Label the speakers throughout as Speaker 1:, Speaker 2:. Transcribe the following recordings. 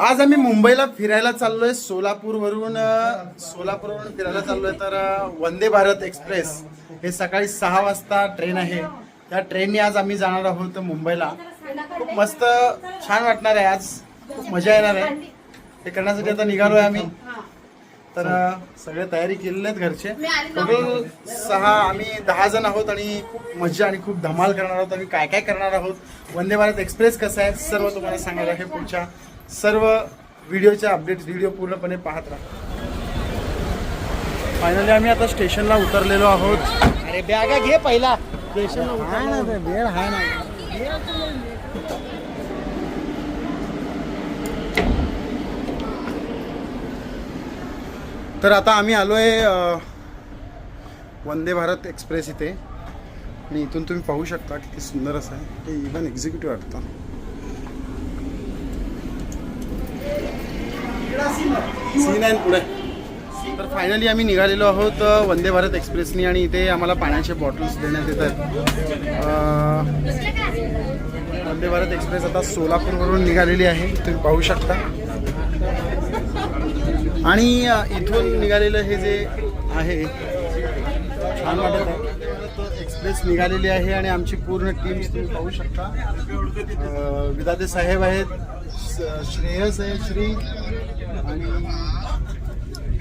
Speaker 1: आज आम्ही मुंबईला फिरायला चाललोय सोलापूरवरून सोलापूरवरून फिरायला चाललोय तर वंदे भारत एक्सप्रेस. हे सकाळी सहा वाजता ट्रेन आहे. त्या ट्रेनने आज आम्ही जाणार आहोत मुंबईला. खूप मस्त छान वाटणार आहे आज. खूप मजा येणार आहे. हे करण्यासाठी आता निघालोय आम्ही. तर सगळे तयारी केलेले आहेत घरचे. टोटल सहा आम्ही दहा जण आहोत आणि खूप मजा आणि खूप धमाल करणार आहोत. आम्ही काय काय करणार आहोत? वंदे भारत एक्सप्रेस कसं आहे? सर्व तुम्हाला सांगायला आहे पुढच्या सर्व व्हिडिओचे अपडेट्स व्हिडिओ पूर्णपणे पाहत राहा. फायनली आम्ही आता स्टेशनला उतरलेलो आहोत. अरे बॅगा घे पहिला. स्टेशनला वेळ आहे ना. तर आता आम्ही आलो आहे वंदे भारत एक्सप्रेस इथे. आणि इथून तुम्ही पाहू शकता किती सुंदर असं आहे. ते इव्हन एक्झिक्युटिव्ह वाटतं. सीन आहे. पुढे. तर फायनली आम्ही निघालेलो आहोत वंदे भारत एक्सप्रेसनी आणि इथे आम्हाला पाण्याचे बॉटल्स देण्यात येत आहेत. वंदे भारत एक्सप्रेस आता सोलापूरवरून निघालेली आहे तुम्ही पाहू शकता. आणि इथून निघालेलं हे जे आहे छान वाटत आहे. एक्सप्रेस निघालेली आहे आणि आमची पूर्ण टीम तुम्ही पाहू शकता. विदादे साहेब आहेत श्रेयस आहे श्री. आणि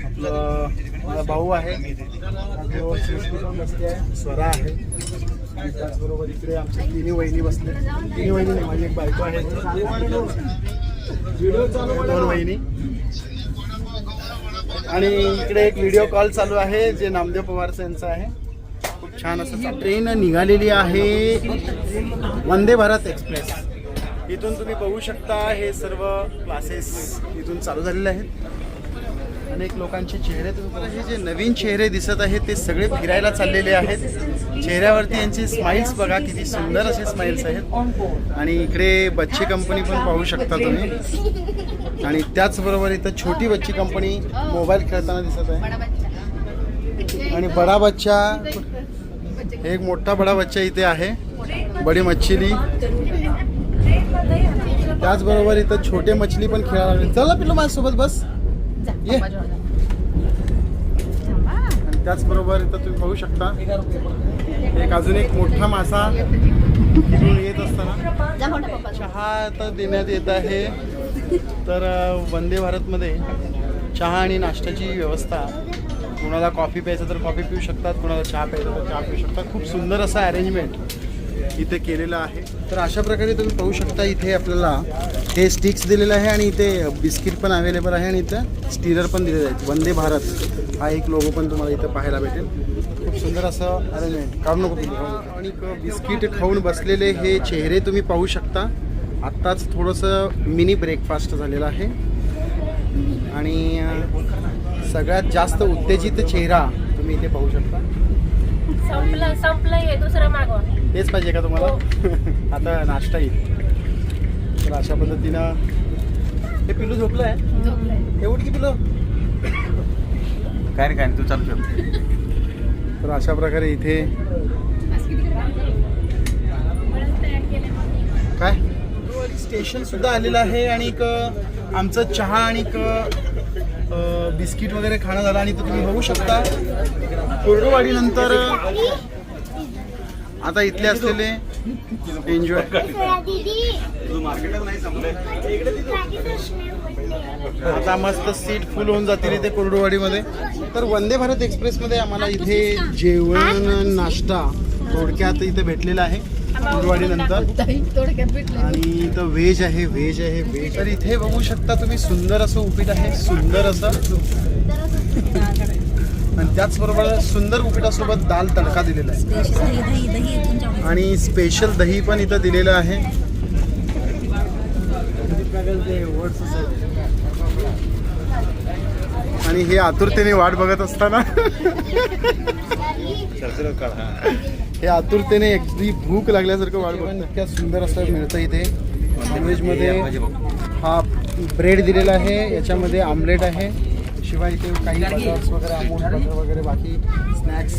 Speaker 1: आपलं माझा भाऊ आहे. जो आहे. स्वरा आहे. आणि त्याचबरोबर इकडे आमच्या तिन्ही वहिनी बसले. तिन्ही वहिनी नाही, माझी एक बायको आहे. दोन वहिनी. आणि इकडे एक व्हिडिओ कॉल चालू आहे जे नामदेव पवार यांचा आहे. खूप छान असं ट्रेन निघालेली आहे. वंदे भारत एक्सप्रेस. इथून तुम्ही बघू शकता हे सर्व क्लासेस इथून चालू झालेले आहेत. अनेक लोकांचे चेहरे तुम्ही हे जे नवीन चेहरे दिसत आहेत ते सगळे फिरायला चाललेले आहेत. चेहऱ्यावरती यांचे स्माइल्स बघा किती सुंदर असे स्माइल्स आहेत. आणि इकडे बच्चे कंपनी पण पाहू शकता तुम्ही. आणि त्याचबरोबर इथं छोटी बच्ची कंपनी मोबाईल खेळताना दिसत आहे. आणि बडा बच्चा एक मोठा बडा बच्चा इथे आहे बडी मच्छली. त्याचबरोबर इथं छोटे मछली पण खेळायला लागले. चला पिल्लू माझ्यासोबत बस. ये. आणि त्याचबरोबर इथं तुम्ही पाहू शकता एक अजून एक मोठा मासा येत असताना. चहा आता देण्यात येत आहे. तर वंदे भारतमध्ये चहा आणि नाश्त्याची व्यवस्था. कोणाला कॉफी प्यायचं तर कॉफी पिऊ शकतात कोणाला चहा प्यायचं तर चहा पिऊ शकतात. खूप सुंदर असं अरेंजमेंट इथे केलेलं आहे. तर अशा प्रकारे तुम्ही पाहू शकता इथे आपल्याला हे स्टिक्स दिलेलं आहे आणि इथे बिस्किट पण अवेलेबल आहे आणि इथं स्टिरर पण दिलेलं आहे वंदे भारत हा एक लोगो पण तुम्हाला इथं पाहायला भेटेल. खूप सुंदर असं अरेंजमेंट काढू नको तुम्ही. आणि बिस्किट खाऊन बसलेले हे चेहरे तुम्ही पाहू शकता. आत्ताच थोडंसं मिनी ब्रेकफास्ट झालेलं आहे. आणि सगळ्यात जास्त उत्तेजित चेहरा तुम्ही इथे पाहू शकता.
Speaker 2: संपलं संपलंय दुसरं मागवा
Speaker 1: तेच पाहिजे का तुम्हाला? आता नाश्ता येईल. तर अशा पद्धतीनं हे पिलू झोपलं आहे एवढी की पिलू
Speaker 3: काय रे काय नाही, तू चालू शकतो
Speaker 1: तर अशा प्रकारे इथे काय? स्टेशन सुद्धा आलेलं आहे आणि एक आमचं चहा आणि बिस्किट वगैरे खाणं झालं आणि तुम्ही बघू शकता. कोरडवाडी नंतर आता इथले असलेले एन्जॉय आता मस्त सीट फुल होऊन जातील इथे कोरडोवाडीमध्ये. तर वंदे भारत एक्सप्रेसमध्ये आम्हाला इथे जेवण नाश्ता थोडक्यात इथे भेटलेला आहे. नंतर आणि इथं व्हेज आहे व्हेज आहे व्हेज तर इथे बघू शकता तुम्ही सुंदर असं उपीट आहे सुंदर असं. आणि त्याचबरोबर सुंदर उपीटासोबत दाल तडका दिलेला आहे. आणि स्पेशल दही पण इथं दिलेलं आहे. आणि हे आतुरतेने वाट बघत असताना.
Speaker 3: हा
Speaker 1: आतुरतेने अगदी भूक लागल्यासारखं बघत इतक्या सुंदर असं मिळतं इथे. नॉनव्हेजमध्ये. हा ब्रेड दिलेला आहे याच्यामध्ये आमलेट आहे. शिवाय इथे काही बटर्स वगैरे अमूल बटर वगैरे बाकी स्नॅक्स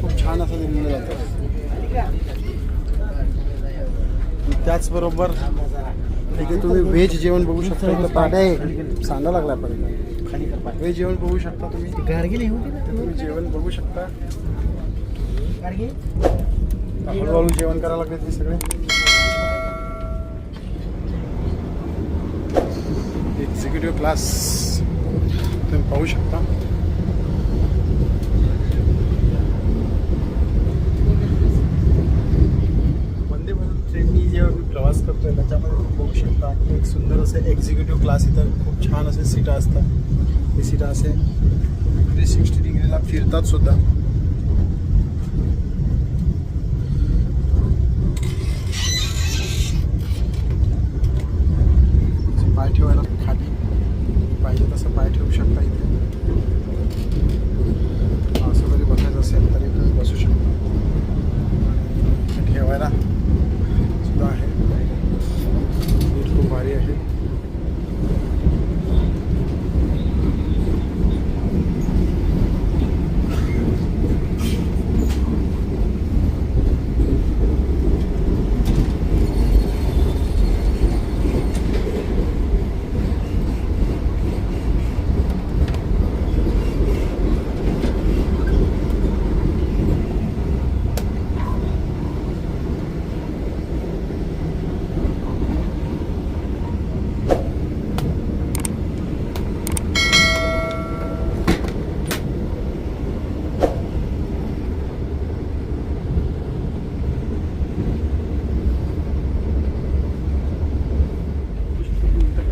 Speaker 1: खूप छान असं दिलेलं जातं त्याचबरोबर इथे तुम्ही व्हेज जेवण बघू शकता. इथं पाट्या आहे सांगा लागला आपण व्हेज जेवण बघू शकता तुम्ही. तुम्ही जेवण बघू शकता. हळूहळू जेवण करायला लागले ते सगळे. एक्झिक्युटिव्ह क्लास तुम्ही पाहू शकता. वंदे भारत ट्रेननी जेव्हा मी प्रवास करतोय त्याच्यामध्ये तुम्ही पाहू शकता की एक सुंदर असे एक्झिक्युटिव्ह क्लास इथं खूप छान असे सीटा असतात. हे सीटा असे थ्री सिक्स्टी डिग्रीला फिरतात सुद्धा असं पाय ठेवायला खाली पाहिजे तसं पाय ठेवू शकता इथे असं जरी बसायचं असेल तरी तुम्ही बसू शकता आणि ठेवायला सुद्धा आहे सीट खूप भारी आहे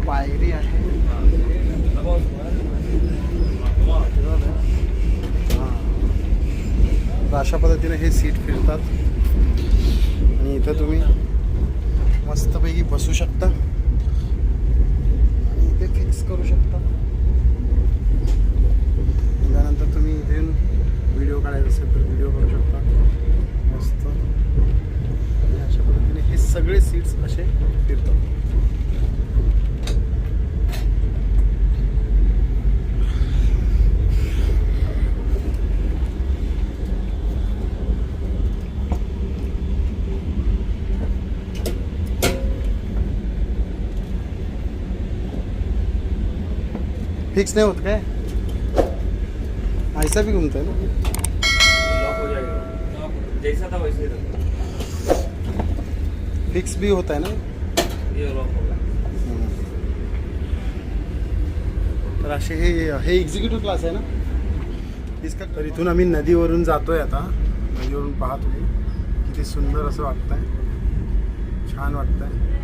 Speaker 1: पायरी आहे हां. तर अशा पद्धतीने हे सीट फिरतात आणि इथं तुम्ही मस्तपैकी बसू शकता. आणि इथे फिक्स करू शकता. त्यानंतर तुम्ही इथे व्हिडिओ काढायचा असेल तर व्हिडिओ करू शकता. मस्त. अशा पद्धतीने हे सगळे सीट्स असे फिरतात. फिक्स नहीं होता काय? ऐसा भी घूमता है ना.
Speaker 4: जैसा था वैसे ही
Speaker 1: फिक्स भी होता है ना.
Speaker 4: ये लॉक होगा
Speaker 1: तर असे हे हे एक्झिक्युटिव्ह क्लास आहे ना. इसका तर इथून आम्ही नदीवरून जातोय आता. नदीवरून पाहतोय. किती सुंदर असं वाटतंय. छान वाटतंय. आहे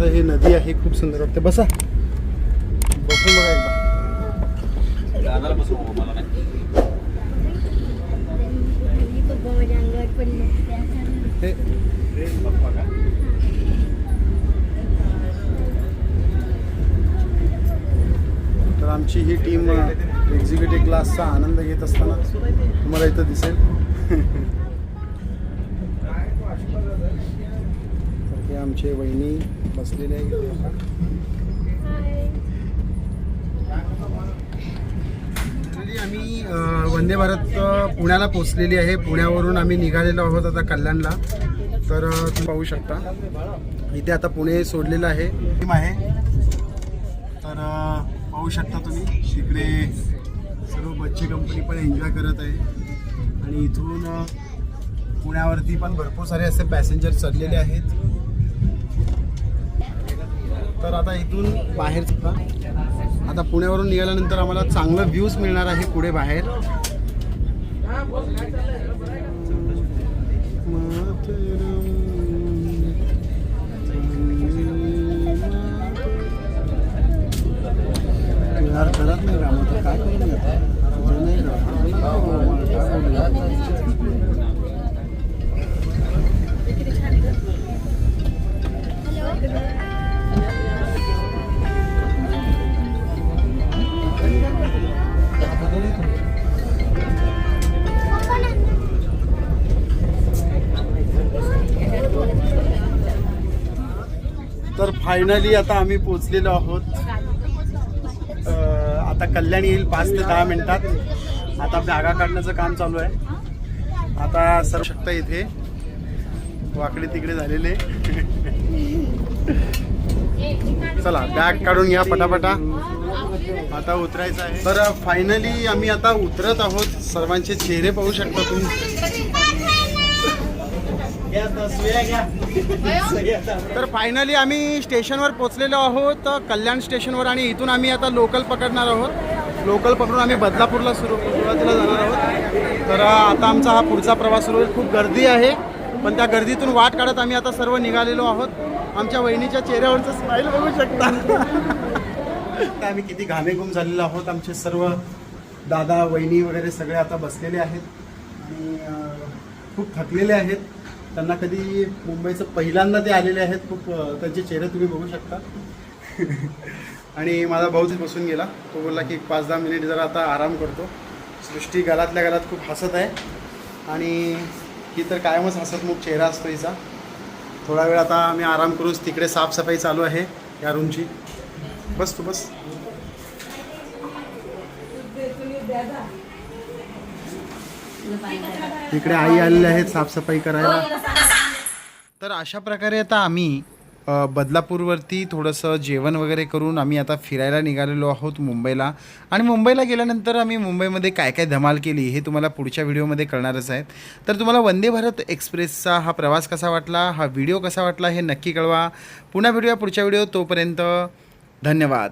Speaker 1: असं हे नदी आहे खूप सुंदर वाटतं. बसा. बसून बघा एकदा. हे. तर आमची ही टीम एक्झिक्युटिव्ह क्लासचा आनंद घेत असताना तुम्हाला इथं दिसेल तर हे आमचे वहिनी बसलेले आम्ही वंदे भारत पुण्याला पोचलेली आहे. पुण्यावरून आम्ही निघालेलो आहोत आता कल्याणला. तर तुम्ही पाहू शकता. इथे आता पुणे सोडलेलं आहे. आहे. तर पाहू शकता तुम्ही तिकडे सर्व बच्चे कंपनी पण एन्जॉय करत आहे. आणि इथून पुण्यावरती पण भरपूर सारे असे पॅसेंजर चढलेले आहेत. तर आता इथून बाहेर सुद्धा आता पुण्यावरून निघाल्यानंतर आम्हाला चांगलं व्ह्यूज मिळणार आहे पुढे बाहेर. तू करत नाही राम काय फायनली आता आम्ही पोचलेलो आहोत. आता कल्याण येईल पाच ते दहा मिनिटात. आता बॅगा काढण्याचं काम चालू आहे. आता सर शकता इथे. वाकडे तिकडे झालेले. चला बॅग काढून घ्या पटापटा. आता उतरायचं आहे. तर फायनली आम्ही आता उतरत आहोत. सर्वांचे चेहरे पाहू शकता तुम्ही. तर फायनली आम्ही स्टेशनवर पोहोचलेलो आहोत कल्याण स्टेशनवर आणि इथून आम्ही आता लोकल पकडणार आहोत. लोकल पकडून आम्ही बदलापूरला सुरू सुरुवातीला जाणार आहोत. तर आता आमचा हा पुढचा प्रवास सुरू होईल. खूप गर्दी आहे पण त्या गर्दीतून वाट काढत आम्ही आता सर्व निघालेलो आहोत. आमच्या वहिनीच्या चेहऱ्यावरचं स्माईल बघू शकता. आम्ही किती घामेघूम झालेलो आहोत. आमचे सर्व दादा वहिनी वगैरे सगळे आता बसलेले आहेत. आणि खूप थकलेले आहेत. त्यांना कधी मुंबईचं पहिल्यांदा ते आलेले आहेत खूप त्यांचे चेहरे तुम्ही बघू शकता. आणि माझा भाऊच बसून गेला. तो बोलला की पाच दहा मिनिट जरा आता आराम करतो. सृष्टी घरातल्या घरात खूप हसत आहे. आणि ही तर कायमच हसतमुख चेहरा असतो हिचा. थोडा वेळ आता आम्ही आराम करूच. तिकडे साफसफाई चालू आहे या रूमची. बस तू बस. इकडे आई आलेले आहेत साफसफाई करायला. तर अशा प्रकारे आता आम्ही बदलापूरवरती थोडंसं जेवण वगैरे करून आम्ही आता फिरायला निघालेलो आहोत मुंबईला. आणि मुंबईला गेल्यानंतर आम्ही मुंबईमध्ये काय काय धमाल केली हे तुम्हाला पुढच्या व्हिडिओमध्ये कळणारच आहेत. तर तुम्हाला वंदे भारत एक्सप्रेसचा हा प्रवास कसा वाटला हा व्हिडिओ कसा वाटला हे नक्की कळवा. पुन्हा भेटूया पुढच्या व्हिडिओ तोपर्यंत धन्यवाद.